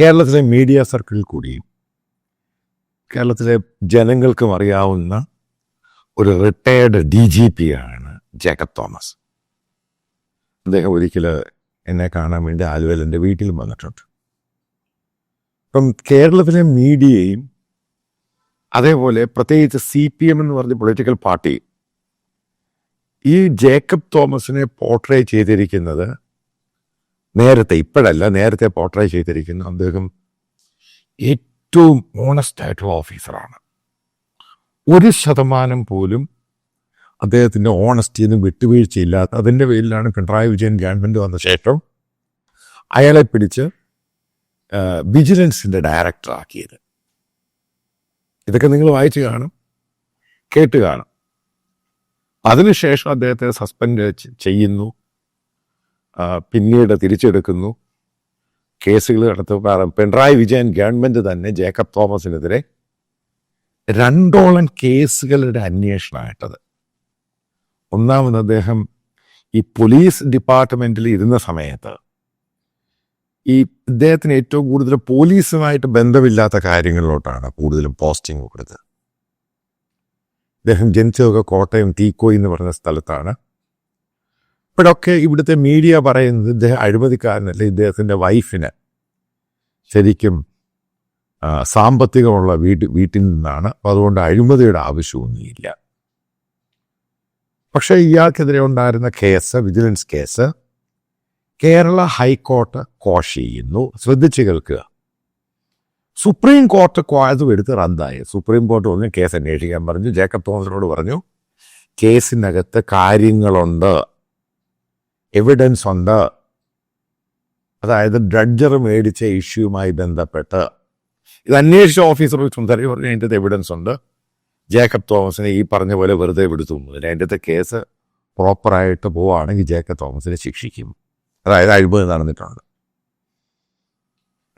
കേരളത്തിലെ മീഡിയ സർക്കിളിൽ കൂടിയും കേരളത്തിലെ ജനങ്ങൾക്കും അറിയാവുന്ന ഒരു റിട്ടയേർഡ് ഡി ജി പി ആണ് ജേക്കബ് തോമസ്. അദ്ദേഹം ഒരിക്കൽ എന്നെ കാണാൻ വേണ്ടി ആലുവയിൽ എന്റെ വീട്ടിലും വന്നിട്ടുണ്ട്. അപ്പം കേരളത്തിലെ മീഡിയയും അതേപോലെ പ്രത്യേകിച്ച് സി പി എം എന്ന് പറഞ്ഞ പൊളിറ്റിക്കൽ പാർട്ടി ഈ ജേക്കബ് തോമസിനെ പോർട്രേ ചെയ്തിരിക്കുന്നത് നേരത്തെ ഇപ്പോഴല്ല നേരത്തെ പോർട്രേ ചെയ്തിരിക്കുന്നു അദ്ദേഹം ഏറ്റവും ഓണസ്റ്റ് ആയിട്ടുള്ള ഓഫീസറാണ് ഒരു ശതമാനം പോലും അദ്ദേഹത്തിന്റെ ഓണസ്റ്റിന്ന് വിട്ടുവീഴ്ചയില്ലാത്ത അതിന്റെ പേരിലാണ് പിണറായി വിജയൻ ഗവൺമെന്റ് വന്ന ശേഷം അയാളെ പിടിച്ച് വിജിലൻസിന്റെ ഡയറക്ടറാക്കിയത് ഇതൊക്കെ നിങ്ങൾ വായിച്ചു കാണും കേട്ട് കാണും. അതിനുശേഷം അദ്ദേഹത്തെ സസ്പെൻഡ് ചെയ്യുന്നു. പിന്നീട് തിരിച്ചെടുക്കുന്നു. കേസുകൾ നടത്തും പിണറായി വിജയൻ ഗവൺമെന്റ് തന്നെ ജേക്കബ് തോമസിനെതിരെ രണ്ടോളം കേസുകളുടെ അന്വേഷണമായിട്ടത്. ഒന്നാമത് അദ്ദേഹം ഈ പോലീസ് ഡിപ്പാർട്ട്മെന്റിൽ ഇരുന്ന സമയത്ത് ഈ ഇദ്ദേഹത്തിന് ഏറ്റവും കൂടുതൽ പോലീസുമായിട്ട് ബന്ധമില്ലാത്ത കാര്യങ്ങളിലോട്ടാണ് കൂടുതലും പോസ്റ്റിംഗ് കൊടുത്തത്. അദ്ദേഹം ജനിച്ചതൊക്കെ കോട്ടയം തീക്കോയി എന്ന് പറഞ്ഞ സ്ഥലത്താണ് ഇപ്പോഴൊക്കെ ഇവിടുത്തെ മീഡിയ പറയുന്നത് ഇദ്ദേഹം അഴിമതിക്കാരനല്ല ഇദ്ദേഹത്തിന്റെ വൈഫിന്. ശരിക്കും സാമ്പത്തികമുള്ള വീട്ട് വീട്ടിൽ നിന്നാണ്. അപ്പോൾ അതുകൊണ്ട് അഴിമതിയുടെ ആവശ്യമൊന്നുമില്ല. പക്ഷേ ഇയാൾക്കെതിരെ ഉണ്ടായിരുന്ന case vigilance case Kerala high court quash ചെയ്യുന്നു. ശ്രദ്ധിച്ച് കേൾക്കുക. സുപ്രീം കോർട്ട് കോഴതും എടുത്ത് റദ്ദായി. സുപ്രീം കോർട്ട് വന്ന് കേസ് അന്വേഷിക്കാൻ പറഞ്ഞു. ജേക്കബ് തോമസിനോട് പറഞ്ഞു കേസിനകത്ത് കാര്യങ്ങളുണ്ട്. എവിഡൻസ് ഉണ്ട് അതായത് ഡ്രഡ്ജർ മേടിച്ച ഇഷ്യൂവുമായി ബന്ധപ്പെട്ട് ഇത് അന്വേഷിച്ച ഓഫീസർ സുന്ദരി പറഞ്ഞു അതിന്റെ എവിഡൻസ് ഉണ്ട്. ജേക്കബ് തോമസിനെ ഈ പറഞ്ഞ പോലെ വെറുതെ വിടുത്തു അതിന്റെ കേസ് പ്രോപ്പറായിട്ട് പോവുകയാണെങ്കിൽ ജേക്കബ് തോമസിനെ ശിക്ഷിക്കും. അതായത് അഴിമതി നടന്നിട്ടുണ്ട്.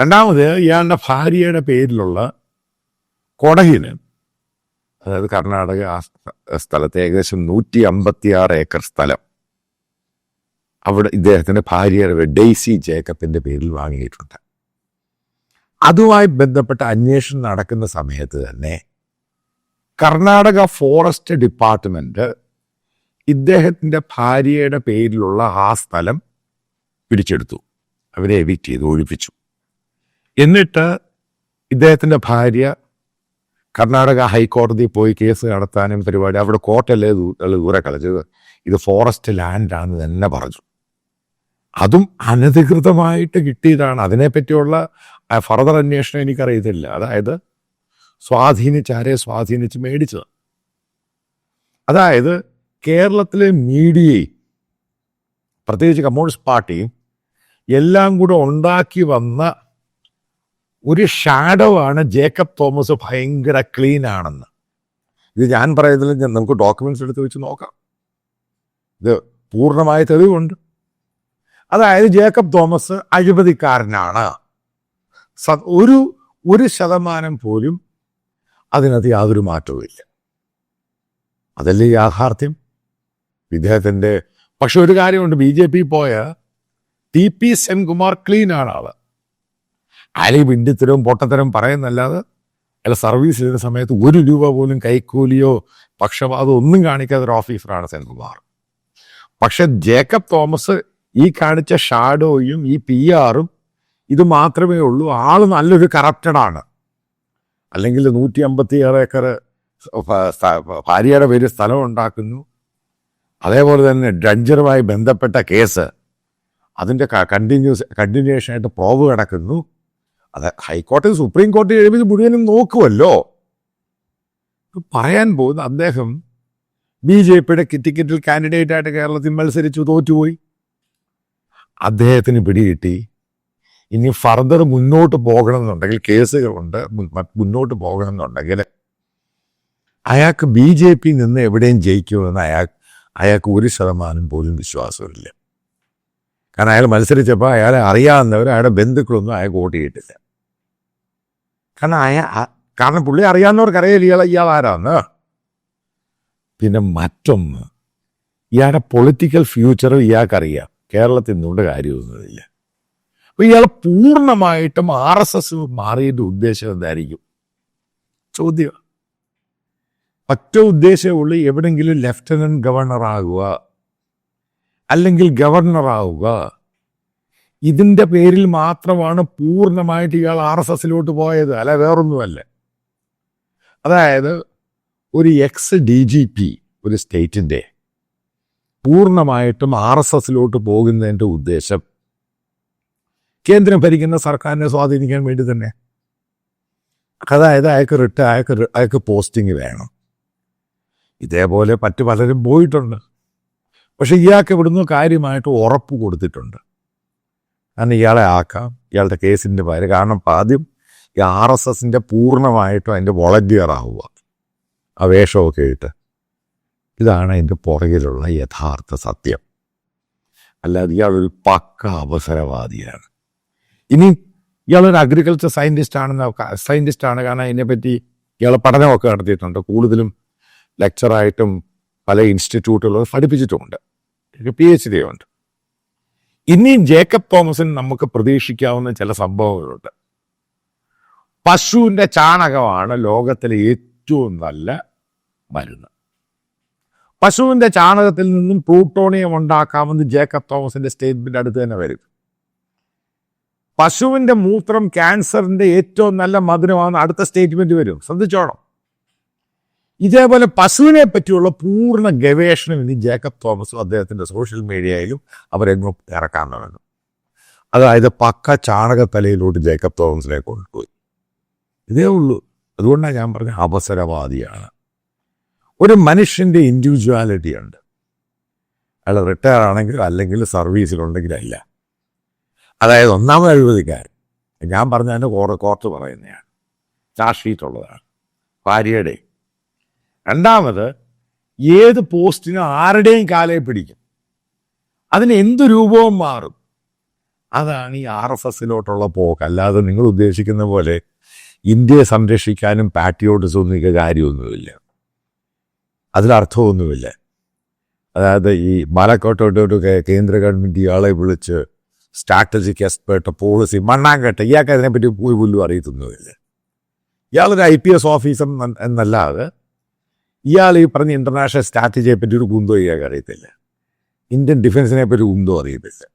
രണ്ടാമത് ഇയാളുടെ ഭാര്യയുടെ പേരിലുള്ള കൊടകിന് അതായത് കർണാടക ആ സ്ഥലത്ത് ഏകദേശം നൂറ്റി അമ്പത്തിയാറ് ഏക്കർ സ്ഥലം. അവിടെ ഇദ്ദേഹത്തിന്റെ ഭാര്യയുടെ ഡെയ്സി ജേക്കബിന്റെ പേരിൽ വാങ്ങിയിട്ടുണ്ട്. അതുമായി ബന്ധപ്പെട്ട അന്വേഷണം നടക്കുന്ന സമയത്ത് തന്നെ കർണാടക ഫോറസ്റ്റ് ഡിപ്പാർട്ട്മെന്റ് ഇദ്ദേഹത്തിന്റെ ഭാര്യയുടെ പേരിലുള്ള ആ സ്ഥലം പിടിച്ചെടുത്തു. അവരെ എവിറ്റ് ചെയ്ത് ഒഴിപ്പിച്ചു. എന്നിട്ട് ഇദ്ദേഹത്തിന്റെ ഭാര്യ കർണാടക ഹൈക്കോടതി പോയി കേസ് നടത്താനും പരിപാടി അവിടെ കോർട്ടല്ലേ ദൂരെ കളിച്ചത് ഇത് ഫോറസ്റ്റ് ലാൻഡാണെന്ന് തന്നെ പറഞ്ഞു. അതും അനധികൃതമായിട്ട് കിട്ടിയതാണ്. അതിനെപ്പറ്റിയുള്ള ഫർദർ അന്വേഷണം എനിക്കറിയത്തില്ല. അതായത് സ്വാധീനിച്ച് ആരെ സ്വാധീനിച്ച് മേടിച്ചത്? അതായത് കേരളത്തിലെ മീഡിയയും പ്രത്യേകിച്ച് കമ്മ്യൂണിസ്റ്റ് പാർട്ടിയും എല്ലാം കൂടെ ഉണ്ടാക്കി വന്ന ഒരു ഷാഡോ ആണ് ജേക്കബ് തോമസ് ഭയങ്കര ക്ലീൻ ആണെന്ന്. ഇത് ഞാൻ പറയുന്നതിൽ നമുക്ക് ഡോക്യുമെന്റ്സ് എടുത്ത് വെച്ച് നോക്കാം. ഇത് പൂർണമായ തെളിവുണ്ട്. അതായത് ജേക്കബ് തോമസ് അഴിമതിക്കാരനാണ്. ഒരു ഒരു ശതമാനം പോലും അതിനകത്ത് യാതൊരു മാറ്റവും ഇല്ല. അതല്ലേ യാഥാർത്ഥ്യം? ഇദ്ദേഹത്തിന്റെ പക്ഷെ ഒരു കാര്യമുണ്ട് ബി ജെ പി പോയ ടി പി സെൻകുമാർ ക്ലീൻ ആണ് ആൾ അലി വിണ്ടിത്തരവും പൊട്ടത്തരവും പറയുന്നല്ലാതെ അയാൾ സർവീസ് ചെയ്യുന്ന സമയത്ത് ഒരു രൂപ പോലും കൈക്കൂലിയോ പക്ഷപാതോ ഒന്നും കാണിക്കാത്ത ഒരു ഓഫീസറാണ് സെൻകുമാർ. പക്ഷെ ജേക്കബ് തോമസ് ഈ കാണിച്ച ഷാഡോയും ഈ പി ആറും ഇത് മാത്രമേ ഉള്ളൂ. ആൾ നല്ലൊരു കറപ്റ്റഡാണ് അല്ലെങ്കിൽ നൂറ്റി അമ്പത്തി ആറ് ഏക്കർ ഭാര്യയുടെ പേര് സ്ഥലം ഉണ്ടാക്കുന്നു. അതേപോലെ തന്നെ ഡഞ്ചറുമായി ബന്ധപ്പെട്ട കേസ് അതിന്റെ കണ്ടിന്യൂസ് കണ്ടിന്യൂഷൻ ആയിട്ട് പ്രോവ് കിടക്കുന്നു. അത് ഹൈക്കോടതി സുപ്രീം കോടതി എഴുതി മുഴുവനും നോക്കുമല്ലോ പറയാൻ പോകുന്ന അദ്ദേഹം ബി ജെ പിയുടെ ടിക്കറ്റിൽ കാൻഡിഡേറ്റ് ആയിട്ട് കേരളത്തിൽ മത്സരിച്ചു തോറ്റുപോയി. അദ്ദേഹത്തിന് പിടികിട്ടി. ഇനി ഫർദർ മുന്നോട്ട് പോകണമെന്നുണ്ടെങ്കിൽ കേസുകളുണ്ട് മുന്നോട്ട് പോകണമെന്നുണ്ടെങ്കിൽ അയാൾക്ക് ബി ജെ പി നിന്ന് എവിടെയും ജയിക്കുമെന്ന് അയാൾ അയാൾക്ക് ഒരു ശതമാനം പോലും വിശ്വാസമില്ല. കാരണം അയാൾ മത്സരിച്ചപ്പോൾ അയാളെ അറിയാവുന്നവർ അയാളുടെ ബന്ധുക്കളൊന്നും അയാൾക്ക് വോട്ട് ചെയ്തിട്ടില്ല. കാരണം അയാൾ കാരണം പുള്ളി അറിയാവുന്നവർക്ക് അറിയില്ല ഇയാൾ ഇയാൾ ആരാന്ന്. പിന്നെ മറ്റൊന്ന് ഇയാളുടെ പൊളിറ്റിക്കൽ ഫ്യൂച്ചർ ഇയാൾക്കറിയാം. കേരളത്തിൽ നിന്നുകൊണ്ട് കാര്യമൊന്നുമില്ല. അപ്പോൾ ഇയാൾ പൂർണമായിട്ടും ആർ എസ് എസ് മാറിയതിന്റെ ഉദ്ദേശം എന്തായിരിക്കും? ചോദ്യം. ഒറ്റ ഉദ്ദേശമുള്ളൂ എവിടെങ്കിലും ലെഫ്റ്റനന്റ് ഗവർണർ ആകുക അല്ലെങ്കിൽ ഗവർണർ ആവുക. ഇതിന്റെ പേരിൽ മാത്രമാണ് പൂർണമായിട്ട് ഇയാൾ ആർ എസ് എസിലോട്ട് പോയത്. അല്ല വേറൊന്നുമല്ല. അതായത് ഒരു എക്സ് ഡി ജി പി ഒരു സ്റ്റേറ്റിന്റെ പൂർണമായിട്ടും ആർ എസ് എസിലോട്ട് പോകുന്നതിന്റെ ഉദ്ദേശം കേന്ദ്രം ഭരിക്കുന്ന സർക്കാരിനെ സ്വാധീനിക്കാൻ വേണ്ടി തന്നെ. അതായത് അയാൾക്ക് റിട്ട് അയാൾക്ക് അയാൾക്ക് പോസ്റ്റിംഗ് വേണം. ഇതേപോലെ മറ്റു പലരും പോയിട്ടുണ്ട്. പക്ഷെ ഇയാൾക്ക് ഇവിടുന്ന് കാര്യമായിട്ട് ഉറപ്പ് കൊടുത്തിട്ടുണ്ട്. കാരണം ഇയാളെ ആക്കാം ഇയാളുടെ കേസിന്റെ പേര്. കാരണം ആദ്യം ഈ ആർ എസ് എസിന്റെ പൂർണമായിട്ടും അതിന്റെ വോളണ്ടിയർ ആവുക ആ വേഷമൊക്കെ ഇട്ട്. ഇതാണ് അതിന്റെ പുറകിലുള്ള യഥാർത്ഥ സത്യം. അല്ലാതെ ഇയാളൊരു പക്ക അവസരവാദിയാണ്. ഇനി ഇയാളൊരു അഗ്രികൾച്ചർ സയന്റിസ്റ്റ് ആണെന്ന് സയന്റിസ്റ്റ് ആണ്. കാരണം അതിനെപ്പറ്റി ഇയാൾ പഠനമൊക്കെ നടത്തിയിട്ടുണ്ട്. കൂടുതലും ലെക്ചറായിട്ടും പല ഇൻസ്റ്റിറ്റ്യൂട്ടുകളും പഠിപ്പിച്ചിട്ടുമുണ്ട്. പി എച്ച് ഡി ഉണ്ട്. ഇനിയും ജേക്കബ് തോമസിന് നമുക്ക് പ്രതീക്ഷിക്കാവുന്ന ചില സംഭവങ്ങളുണ്ട്. പശുവിന്റെ ചാണകമാണ് ലോകത്തിലെ ഏറ്റവും നല്ല മരുന്ന്. പശുവിന്റെ ചാണകത്തിൽ നിന്നും പ്ലൂട്ടോണിയം ഉണ്ടാക്കാമെന്ന് ജേക്കബ് തോമസിന്റെ സ്റ്റേറ്റ്മെന്റ് അടുത്ത് തന്നെ വരും. പശുവിന്റെ മൂത്രം ക്യാൻസറിന്റെ ഏറ്റവും നല്ല മധുരമാണെന്ന് അടുത്ത സ്റ്റേറ്റ്മെന്റ് വരും. ശ്രദ്ധിച്ചോണം. ഇതേപോലെ പശുവിനെ പറ്റിയുള്ള പൂർണ ഗവേഷണം ഇനി ജേക്കബ് തോമസും അദ്ദേഹത്തിന്റെ സോഷ്യൽ മീഡിയയിലും അവരെങ്ങും ഇറക്കാൻ തുടങ്ങും അതായത് പക്ക ചാണകത്തലയിലോട്ട് ജേക്കബ് തോമസിനെ കൊണ്ടുപോയി. ഇതേ ഉള്ളൂ. അതുകൊണ്ടാണ് ഞാൻ പറഞ്ഞ അവസരവാദിയാണ്. ഒരു മനുഷ്യന്റെ ഇൻഡിവിജ്വാലിറ്റി ഉണ്ട്. അയാൾ റിട്ടയർ ആണെങ്കിലും അല്ലെങ്കിൽ സർവീസിലുണ്ടെങ്കിലും അല്ല. അതായത് ഒന്നാമത് അഴിമതിക്കാരൻ. ഞാൻ പറഞ്ഞ തന്നെ കോർ കോർട്ട് പറയുന്നതാണ്. ചാർജ് ഷീറ്റ് ഉള്ളതാണ്. ഭാര്യയുടെ. രണ്ടാമത് ഏത് പോസ്റ്റിനും ആരുടെയും കാലേ പിടിക്കും. അതിന് എന്ത് രൂപവും മാറും. അതാണ് ഈ ആർ എസ് എസിലോട്ടുള്ള പോക്ക്. അല്ലാതെ നിങ്ങൾ ഉദ്ദേശിക്കുന്ന പോലെ ഇന്ത്യയെ സംരക്ഷിക്കാനും പാട്രിയോട്ടിസം ഒന്നും കാര്യമൊന്നുമില്ല. അതിലർത്ഥമൊന്നുമില്ല. അതായത് ഈ മലക്കോട്ടോട്ടൊക്കെ കേന്ദ്ര ഗവൺമെന്റ് ഇയാളെ വിളിച്ച് സ്ട്രാറ്റജിക് എക്സ്പേർട്ട് പോളിസി മണ്ണാങ്കട്ട ഇയാൾക്ക് അതിനെപ്പറ്റി പോയി പോലും അറിയത്തൊന്നുമില്ല. ഇയാളൊരു ഐ പി എസ് ഓഫീസർ എന്നല്ലാതെ ഇയാൾ ഈ പറഞ്ഞ ഇന്റർനാഷണൽ സ്ട്രാറ്റജിയെ പറ്റി ഒരു കുന്തോ ഇയാൾക്ക് അറിയത്തില്ല. ഇന്ത്യൻ ഡിഫൻസിനെ പറ്റി കുന്തോ അറിയത്തില്ല.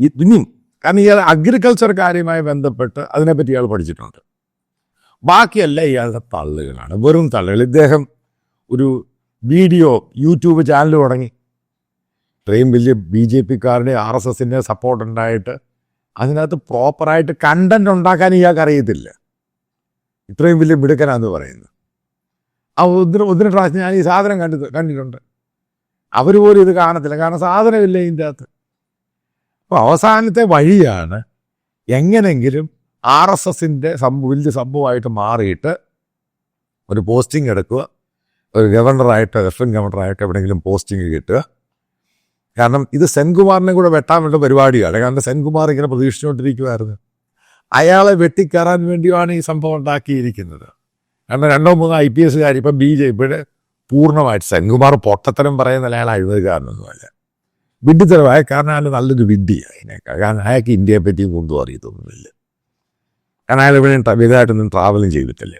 ഈ- ഇനിയും കാരണം ഇയാൾ അഗ്രികൾച്ചർ കാര്യമായി ബന്ധപ്പെട്ട് അതിനെപ്പറ്റി ഇയാൾ പഠിച്ചിട്ടുണ്ട്. ബാക്കിയല്ല ഇയാളുടെ തള്ളുകളാണ്. വെറും തള്ളുകൾ. ഇദ്ദേഹം ഒരു വീഡിയോ യൂട്യൂബ് ചാനൽ തുടങ്ങി. ഇത്രയും വലിയ ബി ജെ പിക്കാരുടെ ആർ എസ് എസിന്റെ സപ്പോർട്ട് ഉണ്ടായിട്ട് അതിനകത്ത് പ്രോപ്പറായിട്ട് കണ്ടന്റ് ഉണ്ടാക്കാൻ ഇയാൾക്ക് അറിയത്തില്ല. ഇത്രയും വലിയ മിടുക്കനാന്ന് പറയുന്നത്. ആ ഒന്നിന് ഒന്നിന് പ്രാവശ്യം ഞാൻ ഈ സാധനം കണ്ടു കണ്ടിട്ടുണ്ട്. അവർ പോലും ഇത് കാണത്തില്ല. കാരണം സാധനമില്ല ഇതിന്റെ അകത്ത് അപ്പോൾ അവസാനത്തെ വഴിയാണ് എങ്ങനെങ്കിലും ആർ എസ് എസിന്റെ സംഭവം വലിയ സംഭവമായിട്ട് മാറിയിട്ട് ഒരു പോസ്റ്റിംഗ് എടുക്കുക. ഒരു ഗവർണറായിട്ട് എൻ ഗവർണറായിട്ട് എവിടെയെങ്കിലും പോസ്റ്റിംഗ് കിട്ടുക. കാരണം ഇത് സെൻകുമാറിനെ കൂടെ വെട്ടാൻ വേണ്ട പരിപാടിയാണ്. കാരണം സെൻകുമാർ ഇങ്ങനെ പ്രതീക്ഷിച്ചുകൊണ്ടിരിക്കുമായിരുന്നു അയാളെ വെട്ടിക്കയറാൻ വേണ്ടിയാണ് ഈ സംഭവം ഉണ്ടാക്കിയിരിക്കുന്നത്. കാരണം രണ്ടോ മൂന്നോ ഐ പി എസ്സുകാർ ഇപ്പം ബി ജെ പിയുടെ പൂർണമായിട്ട് സെൻകുമാർ പൊട്ടത്തരം പറയുന്ന അയാൾ അഴിമതിക്കാരനൊന്നുമല്ല. വിഡ്ഢിത്തരമായ കാരണം അയാൾ നല്ലൊരു വിഡ്ഢിയാണ് അതിനേക്കാൾ കാരണം അയാൾക്ക് ഇന്ത്യയെ പറ്റി ഒന്നും അറിയത്തൊന്നുമില്ല. കാരണം അയാൾ ഇവിടെ വലുതായിട്ടൊന്നും ട്രാവലും ചെയ്തിട്ടില്ല.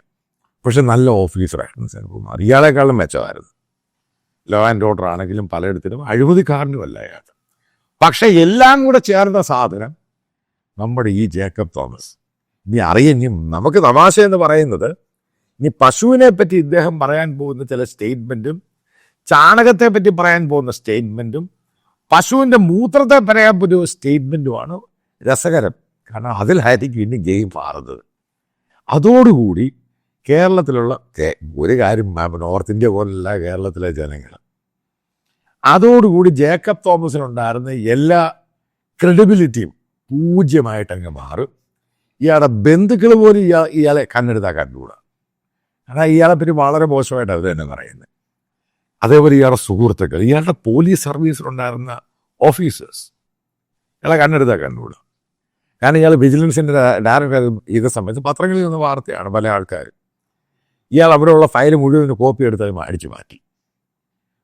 പക്ഷെ നല്ല ഓഫീസറായിരുന്നു സെൻകുമാർ ഇയാളെക്കാളും മെച്ചമായിരുന്നു. ലോ ആൻഡ് ഓർഡർ ആണെങ്കിലും പലയിടത്തിലും അഴിമതിക്കാരനുമല്ല അയാൾ. പക്ഷെ എല്ലാം കൂടെ ചേർന്ന സാധനം നമ്മുടെ ഈ ജേക്കബ് തോമസ്. ഇനി അറിയാം നമുക്ക് തമാശ എന്ന് പറയുന്നത് ഇനി പശുവിനെ പറ്റി ഇദ്ദേഹം പറയാൻ പോകുന്ന ചില സ്റ്റേറ്റ്മെന്റും ചാണകത്തെ പറ്റി പറയാൻ പോകുന്ന സ്റ്റേറ്റ്മെന്റും പശുവിന്റെ മൂത്രത്തെ പറയാൻ പറ്റിയ സ്റ്റേറ്റ്മെന്റുമാണ് രസകരം. കാരണം അതിലായിരിക്കും ഇനി ഗെയിം മാറുന്നത്. അതോടുകൂടി കേരളത്തിലുള്ള ഒരു കാര്യം നോർത്ത് ഇന്ത്യ പോലുള്ള കേരളത്തിലെ ജനങ്ങൾ. അതോടുകൂടി ജേക്കബ് തോമസിനുണ്ടായിരുന്ന എല്ലാ ക്രെഡിബിലിറ്റിയും പൂജ്യമായിട്ട് അങ്ങ് മാറും. ഇയാളുടെ ബന്ധുക്കൾ പോലും ഇയാൾ ഇയാളെ കണ്ണെടുത്താക്കാൻ കൂടുക കാരണം ഇയാളെ പിന്നെ വളരെ മോശമായിട്ട് അവർ തന്നെ പറയുന്നത്. അതേപോലെ ഇയാളുടെ സുഹൃത്തുക്കൾ ഇയാളുടെ പോലീസ് സർവീസിലുണ്ടായിരുന്ന ഓഫീസേഴ്സ് ഇയാളെ കണ്ണെടുത്താൽ കണ്ടുകൂടാ കാരണം ഇയാൾ വിജിലൻസിന്റെ ഡയറക്ടർ ചെയ്ത സമയത്ത് പത്രങ്ങളിൽ നിന്ന് വാർത്തയാണ് പല ആൾക്കാർ ഇയാൾ അവിടെയുള്ള ഫയൽ മുഴുവൻ കോപ്പി എടുത്ത് അത് അടിച്ചു മാറ്റി.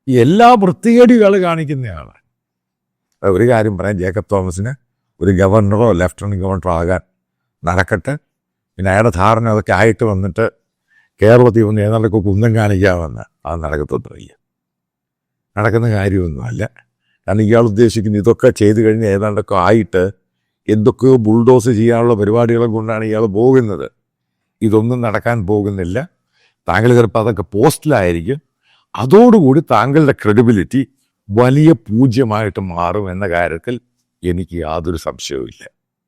എല്ലാ വൃത്തികേടുകൾ കാണിക്കുന്നയാളാണ് ഒരു കാര്യം പറയാം ജേക്കബ് തോമസിന് ഒരു ഗവർണറോ ലെഫ്റ്റനന്റ് ഗവർണറോ ആകാൻ നടക്കട്ടെ. പിന്നെ അയാളുടെ ധാരണ അതൊക്കെ ആയിട്ട് വന്നിട്ട് കേരളത്തിൽ വന്ന് ഏതാണ്ടൊക്കെ കുന്തം കാണിക്കാമെന്ന് അത് നടക്കത്തൊന്നുമില്ല നടക്കുന്ന കാര്യമൊന്നുമല്ല. കാരണം ഇയാൾ ഉദ്ദേശിക്കുന്നത് ഇതൊക്കെ ചെയ്തു കഴിഞ്ഞ് ഏതാണ്ടൊക്കെ ആയിട്ട് എന്തൊക്കെയോ ബുൾഡോസ് ചെയ്യാനുള്ള പരിപാടികളെ കൊണ്ടാണ് ഇയാൾ പോകുന്നത്. ഇതൊന്നും നടക്കാൻ പോകുന്നില്ല. താങ്കൾ ചിലപ്പോൾ അതൊക്കെ പോസ്റ്റിലായിരിക്കും. അതോടുകൂടി താങ്കളുടെ ക്രെഡിബിലിറ്റി വലിയ പൂജ്യമായിട്ട് മാറും എന്ന കാര്യത്തിൽ എനിക്ക് യാതൊരു സംശയവുമില്ല.